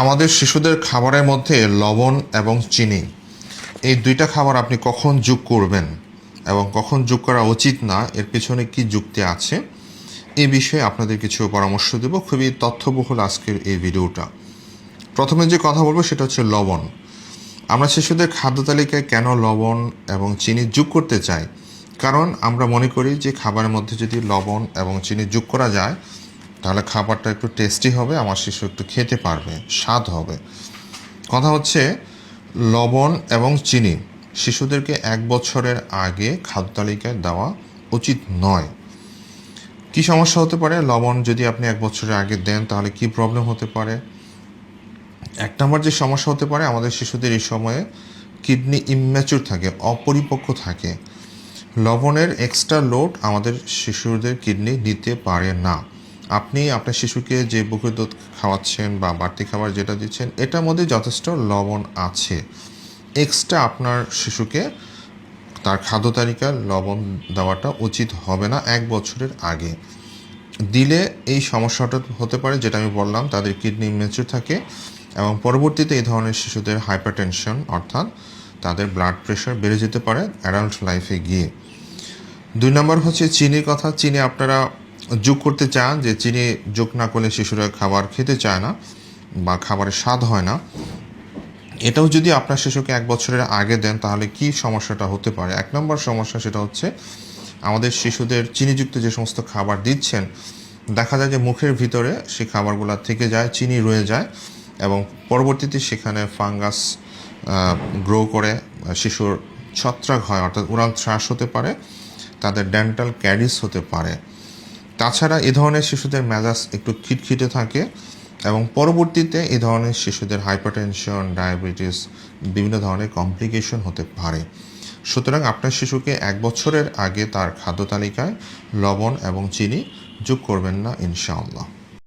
আমাদের শিশুদের খাবারের মধ্যে লবণ এবং চিনি। এই দুইটা খাবার আপনি কখন যোগ করবেন এবং কখন যোগ করা উচিত না, এর পেছনে কি যুক্তি আছে এই বিষয়ে আপনাদের কিছু পরামর্শ দেব। খুবই তথ্যবহুল আজকের এই ভিডিওটা। প্রথমে যে কথা বলব সেটা হচ্ছে লবণ। আমরা শিশুদের খাদ্য তালিকায় কেন লবণ এবং চিনি যোগ করতে চাই? কারণ আমরা মনে করি যে খাবারের মধ্যে যদি লবণ এবং চিনি যোগ করা যায় তাহলে খাবারটা একটু টেস্টি হবে, আমার শিশু একটু খেতে পারবে, স্বাদ হবে। কথা হচ্ছে, লবণ এবং চিনি শিশুদেরকে এক বছরের আগে খাদ্য তালিকায় দেওয়া উচিত নয়। কি সমস্যা হতে পারে? লবণ যদি আপনি এক বছরের আগে দেন, তাহলে কি প্রবলেম হতে পারে? এক নম্বর যে সমস্যা হতে পারে, আমাদের শিশুদের এই সময়ে কিডনি ইম্যাচুর থাকে, অপরিপক্ক থাকে। লবণের এক্সট্রা লোড আমাদের শিশুদের কিডনি নিতে পারে না। আপনি আপনার শিশুকে যে বুকের দুধ খাওয়াচ্ছেন বা বাড়তি খাবার যেটা দিচ্ছেন, এটার মধ্যে যথেষ্ট লবণ আছে। এক্সট্রা আপনার শিশুকে তার খাদ্য তালিকায় লবণ দেওয়াটা উচিত হবে না এক বছরের আগে। দিলে এই সমস্যাটা হতে পারে, যেটা আমি বললাম, তাদের কিডনি মেচুর থাকে এবং পরবর্তীতে এই ধরনের শিশুদের হাইপারটেনশন অর্থাৎ তাদের ব্লাড প্রেশার বেড়ে যেতে পারে অ্যাডাল্ট লাইফে গিয়ে। দুই নম্বর হচ্ছে, চিনির কথা, চিনি আপনারা যোগ করতে চান যে চিনি যোগ না করলে শিশুরা খাবার খেতে চায় না বা খাবারের স্বাদ হয় না, এটাও যদি আপনার শিশুকে এক বছরের আগে দেন, তাহলে কি সমস্যাটা হতে পারে? এক নম্বর সমস্যা সেটা হচ্ছে আমাদের শিশুদের চিনিযুক্ত যে সমস্ত খাবার দিচ্ছেন, দেখা যায় যে মুখের ভিতরে সেই খাবারগুলো থেকে যায়, চিনি রয়ে যায় এবং পরবর্তীতে সেখানে ফাঙ্গাস গ্রো করে, শিশুর ছত্রাক হয়, অর্থাৎ উড়াল শ্বাস হতে পারে, তাদের ডেন্টাল ক্যারিস হতে পারে। তাছাড়া এ ধরনের শিশুদের মেজাজ একটু খিটখিটে থাকে এবং পরবর্তীতে এ ধরনের শিশুদের হাইপারটেনশন, ডায়াবেটিস, বিভিন্ন ধরনের কমপ্লিকেশন হতে পারে। সুতরাং আপনার শিশুকে এক বছরের আগে তার খাদ্য তালিকায় লবণ এবং চিনি যোগ করবেন না, ইনশাআল্লাহ।